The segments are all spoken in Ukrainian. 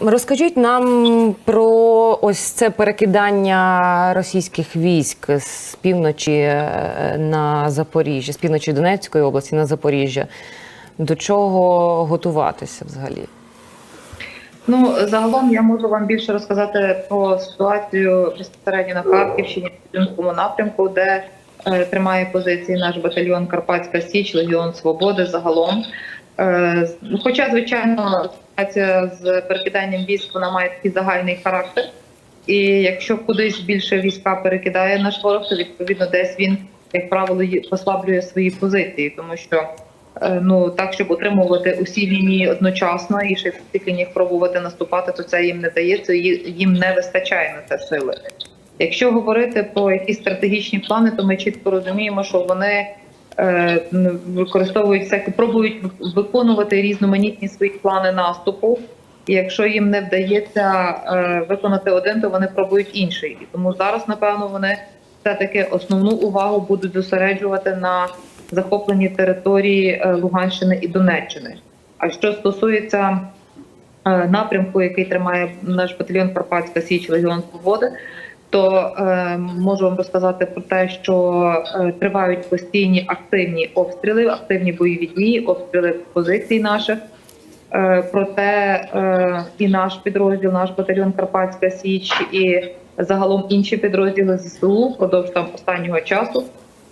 Розкажіть нам про ось це перекидання російських військ з півночі е, на Запоріжжя, з півночі Донецької області на Запоріжжя. До чого готуватися взагалі? Ну загалом я можу вам більше розказати про ситуацію безпосередньо на Харківщині, в напрямку, де е, тримає позиції наш батальйон Карпатська Січ, Легіон Свободи загалом. Е, хоча, звичайно, ситуація з перекиданням військ вона має такий загальний характер. І якщо кудись більше війська перекидає наш ворог, то відповідно десь він, як правило, послаблює свої позиції, тому що е, ну так, щоб отримувати усі лінії одночасно і ще в цих пробувати наступати, то це їм не дається. Їм не вистачає на це сили. Якщо говорити про якісь стратегічні плани, то ми чітко розуміємо, що вони е, використовують всякі, пробують виконувати різноманітні свої плани наступу. І якщо їм не вдається е, виконати один, то вони пробують інший. І тому зараз, напевно, вони все-таки основну увагу будуть зосереджувати на захопленні території е, Луганщини і Донеччини. А що стосується напрямку, який тримає наш батальйон Карпатська Січ Легіон Свободи, то е, можу вам розказати про те, що е, тривають постійні активні обстріли, активні бойові дії, обстріли позицій наших. Е, Проте е, і наш підрозділ, наш батальйон Карпатська Січ, і загалом інші підрозділи ЗСУ впродовж там останнього часу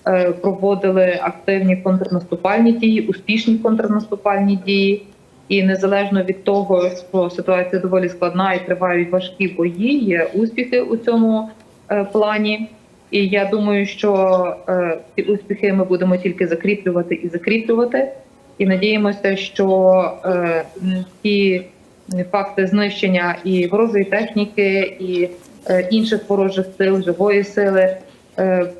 е, проводили активні контрнаступальні дії, успішні контрнаступальні дії. І незалежно від того, що ситуація доволі складна і тривають важкі бої, є успіхи у цьому е, плані. І я думаю, що е, ці успіхи ми будемо тільки закріплювати і закріплювати. І надіємося, що е, ті факти знищення і ворожої техніки, і інших ворожих сил, живої сили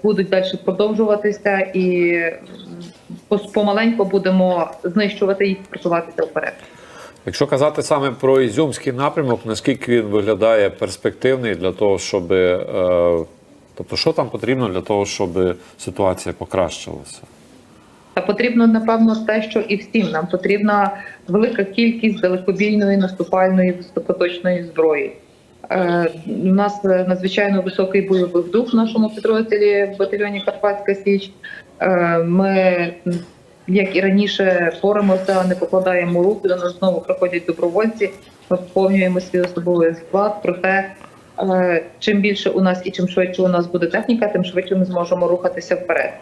будуть далі продовжуватися, і помаленьку будемо знищувати їх, просуватися вперед. Якщо казати саме про ізюмський напрямок, наскільки він виглядає перспективний для того, щоб е, тобто, що там потрібно для того, щоб ситуація покращилася? Та потрібно напевно те, що і всім нам потрібна велика кількість далекобійної наступальної високоточної зброї. Е, у нас е, надзвичайно високий бойовий дух в нашому підрозділі в батальйоні Карпатська Січ. Е, ми, як і раніше, боремося, не покладаємо руки. До нас знову приходять добровольці. Ми поповнюємо свій особовий склад. Проте е, чим більше у нас і чим швидше у нас буде техніка, тим швидше ми зможемо рухатися вперед.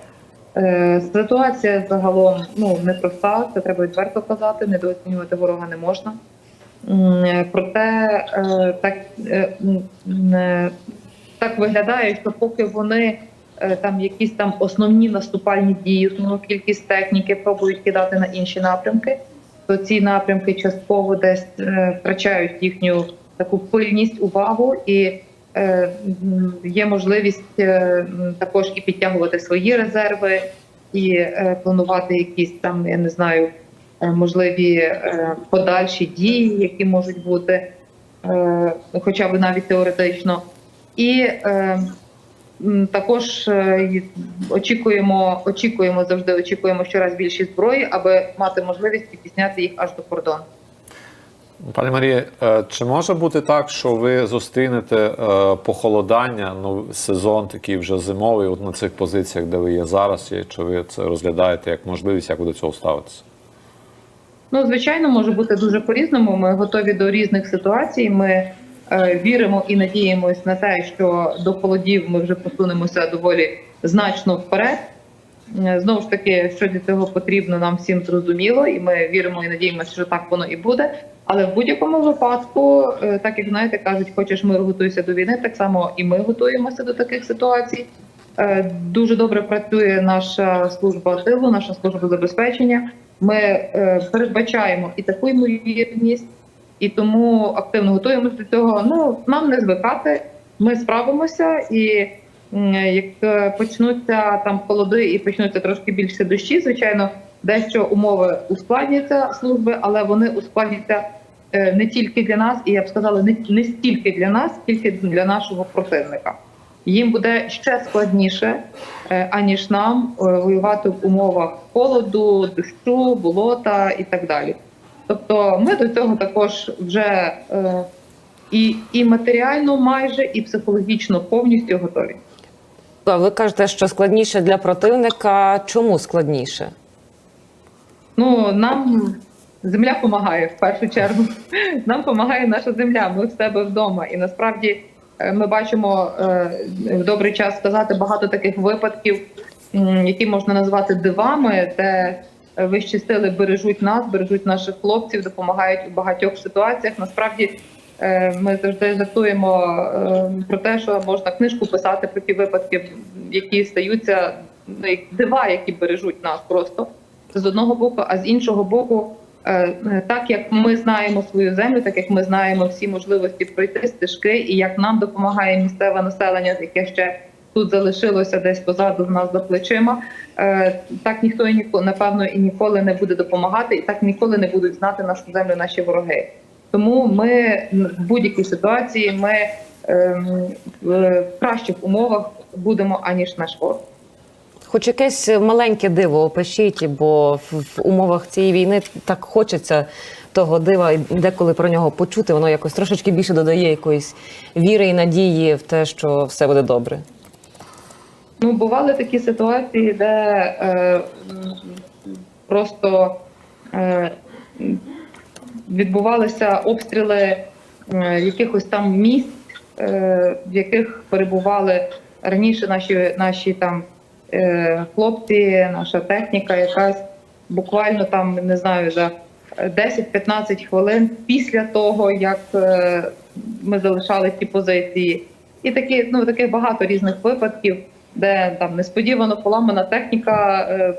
Е, Ситуація загалом ну непроста, це треба відверто казати. Недооцінювати ворога не можна. Проте так, так виглядає, що поки вони там якісь там основні наступальні дії, основну кількість техніки пробують кидати на інші напрямки, то ці напрямки частково десь е, втрачають їхню таку пильність, увагу і е, є можливість е, також і підтягувати свої резерви, і е, планувати якісь там, я не знаю, е, можливі е, подальші дії, які можуть бути, е, хоча б навіть теоретично. І е, також е, очікуємо, очікуємо завжди очікуємо щораз більші зброї, аби мати можливість підтісняти їх аж до кордону. Пані Марія, е, чи може бути так, що ви зустрінете е, похолодання, ну, сезон такий вже зимовий, от на цих позиціях, де ви є зараз, і чи ви це розглядаєте як можливість, як ви до цього ставитися? Ну, звичайно, може бути дуже по-різному. Ми готові до різних ситуацій. Ми віримо і надіємось на те, що до холодів ми вже посунемося доволі значно вперед. Е, Знову ж таки, що для цього потрібно, нам всім зрозуміло, і ми віримо і надіємося, що так воно і буде. Але в будь-якому випадку, е, так як знаєте, кажуть, хочеш миру, готуйся до війни. Так само і ми готуємося до таких ситуацій. Е, Дуже добре працює наша служба тилу, наша служба забезпечення. Ми е, передбачаємо і таку ймовірність, і тому активно готуємося до цього. Ну нам не звикати. Ми справимося, і як е, почнуться там холоди і почнуться трошки більше дощі, звичайно, дещо умови ускладняться служби, але вони ускладняться е, не тільки для нас, і я б сказала, не, не стільки для нас, скільки для нашого противника. Їм буде ще складніше, е, аніж нам воювати в умовах холоду, дощу, болота і так далі. Тобто ми до цього також вже е, і, і матеріально майже, і психологічно повністю готові. А Ви кажете, що складніше для противника. Чому складніше? Ну нам земля допомагає в першу чергу. Нам допомагає наша земля. Ми в себе вдома. І насправді е, ми бачимо е, в добрий час сказати багато таких випадків, які можна назвати дивами, де вищі сили бережуть нас, бережуть наших хлопців, допомагають у багатьох ситуаціях. Насправді. е, Ми завжди жартуємо е, про те, що можна книжку писати про ті випадки, які стаються ну, дива, які бережуть нас просто з одного боку, а з іншого боку, е, е, так як ми знаємо свою землю, так як ми знаємо всі можливості пройти стежки, і як нам допомагає місцеве населення, яке ще тут залишилося десь позаду в нас за плечима, е, так ніхто і ніко- напевно і ніколи не буде допомагати, і так ніколи не будуть знати нашу землю наші вороги. Тому ми в будь-якій ситуації ми ем, в кращих умовах будемо аніж наш ворог. Хоч якесь маленьке диво опишіть, бо в умовах цієї війни так хочеться того дива, і деколи про нього почути, воно якось трошечки більше додає якоїсь віри і надії в те, що все буде добре. Ну, бували такі ситуації, де е, просто е, відбувалися обстріли е, якихось там місць, е, в яких перебували раніше наші, наші там е, хлопці, наша техніка, якась буквально там не знаю за 10-15 хвилин після того, як е, ми залишали ті позиції. І такі, ну таких багато різних випадків, де там несподівано поламана техніка е,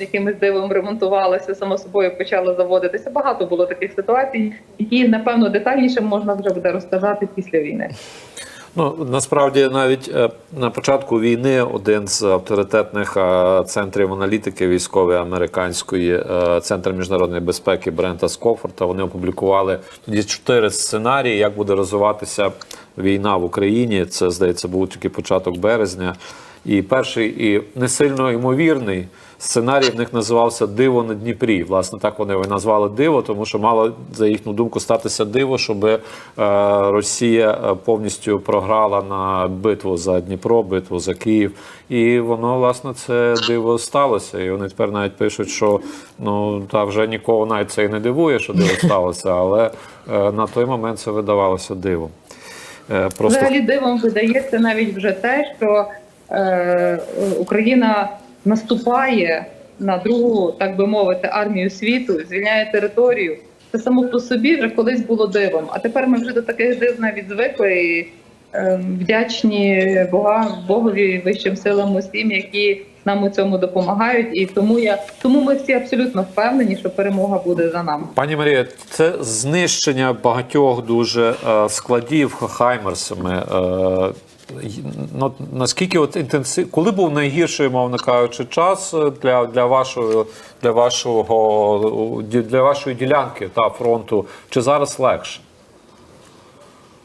якимось дивом ремонтувалася, само собою почала заводитися. Багато було таких ситуацій, які напевно детальніше можна вже буде розказати після війни. Ну насправді навіть е, на початку війни один з авторитетних е, центрів аналітики військової американської е, центр міжнародної безпеки Брента Скофорта. Вони опублікували тоді чотири сценарії, як буде розвиватися війна в Україні. Це здається був тільки початок березня. І перший і не сильно ймовірний сценарій в них називався Диво на Дніпрі. Власне, так вони назвали диво, тому що мало за їхню думку статися диво, щоб е, Росія е, повністю програла на битву за Дніпро, битву за Київ. І воно, власне, це диво сталося. І вони тепер навіть пишуть, що ну та вже нікого навіть це і не дивує, що диво сталося, але е, на той момент це видавалося дивом. Просто Взагалі дивом видається навіть вже те, що Україна наступає на другу, так би мовити, армію світу, звільняє територію. Це само по собі вже колись було дивом. А тепер ми вже до таких див навіть звикли і е, вдячні Бога, Богові, вищим силам усім, які нам у цьому допомагають. І тому я тому ми всі абсолютно впевнені, що перемога буде за нами. Пані Марія, це знищення багатьох дуже е, складів хаймерсами. Ну, наскільки от інтенсив, коли був найгірший, мовно кажучи, час е, для, для вашого для вашого для вашої ділянки та фронту, чи зараз легше?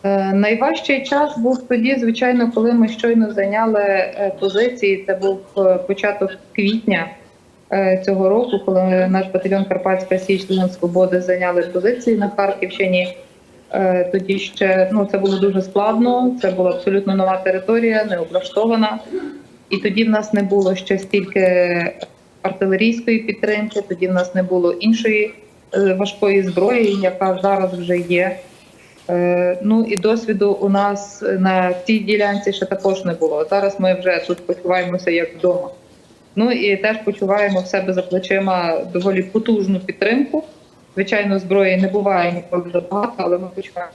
Е, Найважчий час був тоді, звичайно, коли ми щойно зайняли е, позиції. Це був початок квітня цього року, коли наш батальйон Карпатська Січ Легіон Свободи зайняли позиції на Харківщині. Е, Тоді ще ну це було дуже складно. Це була абсолютно нова територія, не облаштована. І тоді в нас не було ще стільки артилерійської підтримки. Тоді в нас не було іншої е, важкої зброї, яка зараз вже є. Е, Ну і досвіду у нас на цій ділянці ще також не було. Зараз ми вже тут почуваємося як вдома. Ну і теж почуваємо в себе за плечима доволі потужну підтримку. Звичайно, зброї не буває ніколи забагато, але ми почуваємо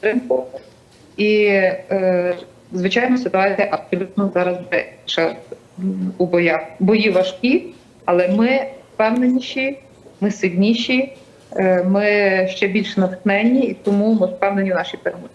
підтримку. І е, звичайно, ситуація абсолютно зараз ще у боях. Бої важкі, але ми впевненіші, ми сильніші, е, ми ще більш натхненні, і тому ми впевнені в нашій перемозі.